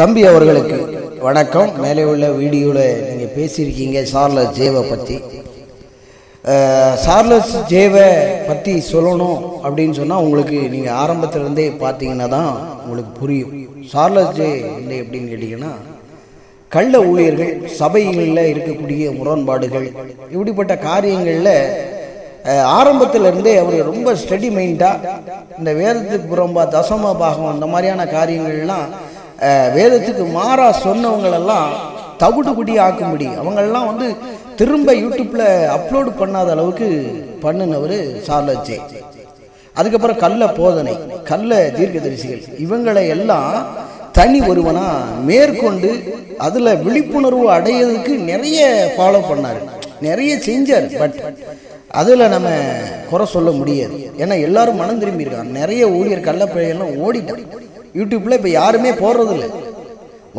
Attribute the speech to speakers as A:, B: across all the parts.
A: தம்பி அவர்களுக்கு வணக்கம். மேலே உள்ள வீடியோவில் நீங்கள் பேசியிருக்கீங்க சார்லஸ் ஜேவை பற்றி சார்லஸ் ஜேவை பற்றி சொல்லணும் அப்படின்னு சொன்னால் உங்களுக்கு நீங்கள் ஆரம்பத்திலேருந்தே பார்த்தீங்கன்னா தான் உங்களுக்கு புரியும். சார்லஸ் ஜே இல்லை எப்படின்னு கேட்டிங்கன்னா கள்ள ஊழியர்கள் சபைகளில் இருக்கக்கூடிய முரண்பாடுகள் இப்படிப்பட்ட காரியங்களில் ஆரம்பத்தில் இருந்தே அவர் ரொம்ப ஸ்டடி மைண்டாக இந்த வேதத்துக்கு புறம்பா தசம பாகம் அந்த மாதிரியான காரியங்கள்லாம் வேதத்துக்கு மாறா சொன்னவங்களெல்லாம் தவிடுபடி ஆக்கும்படி. அவங்களெல்லாம் வந்து திரும்ப யூடியூப்பில் அப்லோடு பண்ணாத அளவுக்கு பண்ணினவர் சார்லஜே. அதுக்கப்புறம் கல்ல போதனை கல்ல தீர்க்கதரிசிகள். இவங்களை எல்லாம் தனி ஒருவனாக மேற்கொண்டு அதில் விழிப்புணர்வு அடையிறதுக்கு நிறைய ஃபாலோ பண்ணார். நிறைய செஞ்சார் பட் அதில் நம்ம குறை சொல்ல முடியாது. ஏன்னா எல்லாரும் மனம் திரும்பியிருக்காங்க நிறைய ஊழியர் கள்ளப்பிழையெல்லாம் ஓடிட்டாங்க. யூடியூப்பில் இப்போ யாருமே போடுறதில்ல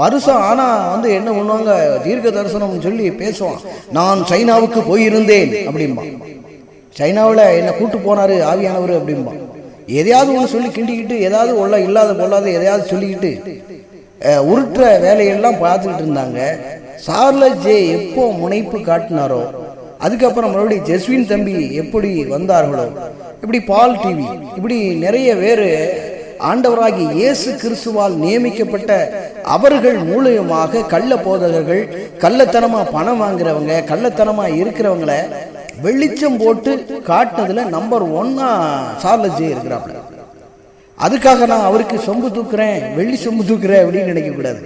A: வருஷம் ஆனால் வந்து என்ன பண்ணுவாங்க? தீர்க்க தரிசனம்னு சொல்லி பேசுவான். நான் சைனாவுக்கு போயிருந்தேன் அப்படின்பா சைனாவில் என்னை கூட்டு போனார் ஆவியானவர் அப்படின்பா எதையாவது ஒன்று சொல்லி கிண்டிக்கிட்டு ஏதாவது உள்ள இல்லாத பொல்லாத எதையாவது சொல்லிக்கிட்டு உருட்டுற வேலையெல்லாம் பார்த்துக்கிட்டு இருந்தாங்க. சார்லஸ் ஜே எப்போ முனைப்பு காட்டினாரோ அதுக்கப்புறம் மறுபடியும் ஜெஸ்வின் தம்பி எப்படி வந்தார்களோ இப்படி பால் டிவி இப்படி நிறைய வேறு ஆண்டவராகிய இயேசு கிறிஸ்துவால் நியமிக்கப்பட்ட அவர்கள் மூலியமாக கள்ள போதகர்கள் கள்ளத்தனமா பணம் வாங்குறவங்க கள்ளத்தனமா இருக்கிறவங்கள வெளிச்சம் போட்டு காட்டுனதுல நம்பர் ஒன்னா சார்லஸ் ஜே இருக்கிறாப்புல. அதுக்காக நான் அவருக்கு சொம்பு தூக்குறேன் வெள்ளி சொம்பு தூக்குறேன் அப்படின்னு நினைக்கக்கூடாது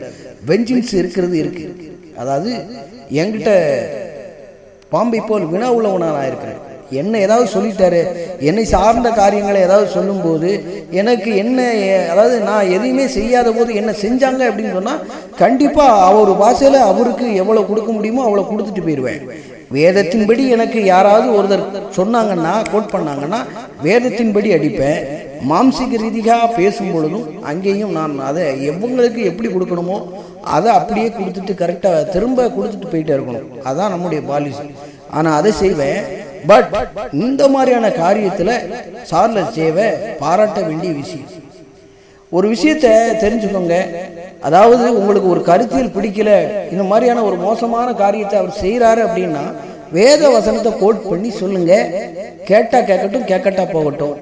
A: வெஞ்சின்ஸ் இருக்கிறது இருக்கு. அதாவது என்கிட்ட பாம்பை போல் வினா உள்ளவனா நான் இருக்கிறேன். என்ன ஏதாவது சொல்லிட்டாரு என்னை சார்ந்த காரியங்களை ஏதாவது சொல்லும்போது எனக்கு என்ன அதாவது நான் எதையுமே செய்யாத போது என்ன செஞ்சாங்க அப்படின்னு சொன்னால் கண்டிப்பாக அவர் பாஷையில் அவருக்கு எவ்வளோ கொடுக்க முடியுமோ அவ்வளோ கொடுத்துட்டு போயிடுவேன் வேதத்தின்படி எனக்கு யாராவது ஒருத்தர் சொன்னாங்கன்னா கோட் பண்ணாங்கன்னா வேதத்தின்படி அடிப்பேன். மாம்சிக ரீதியாக பேசும் பொழுதும் அங்கேயும் நான் அதை எவங்களுக்கு எப்படி கொடுக்கணுமோ அதை அப்படியே கொடுத்துட்டு கரெக்டாக திரும்ப கொடுத்துட்டு போயிட்டே இருக்கணும். அதுதான் நம்முடைய பாலிசி ஆனால் அதை செய்வேன். பட் இந்த மாதிரியான காரியத்தில் சார்ல சேவை பாராட்ட வேண்டிய விஷயம். ஒரு விஷயத்த தெரிஞ்சுக்கோங்க. அதாவது உங்களுக்கு ஒரு கருத்தில் பிடிக்கல இந்த மாதிரியான ஒரு மோசமான காரியத்தை அவர் செய்கிறாரு அப்படின்னா வேத வசனத்தை கோட் பண்ணி சொல்லுங்க. கேட்டா கேட்கட்டும் கேட்கட்டா போகட்டும்.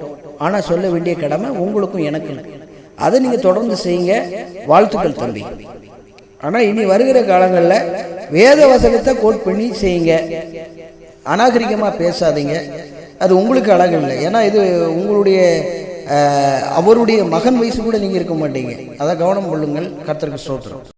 A: ஆனால் சொல்ல வேண்டிய கடமை உங்களுக்கும் எனக்கும். அதை நீங்கள் தொடர்ந்து செய்யுங்க. வாழ்த்துக்கள் தம்பி. ஆனால் இனி வருகிற காலங்களில் வேத வசனத்தை கோட் பண்ணி செய்யுங்க. அநாகரிகமாக பேசாதீங்க. அது உங்களுக்கு அழகு இல்லை. ஏன்னா இது உங்களுடைய அவருடைய மகன் வயசு கூட நீங்கள் இருக்க மாட்டீங்க. அதை கவனம் கொள்ளுங்கள். கர்த்தருக்கு ஸ்தோத்திரம்.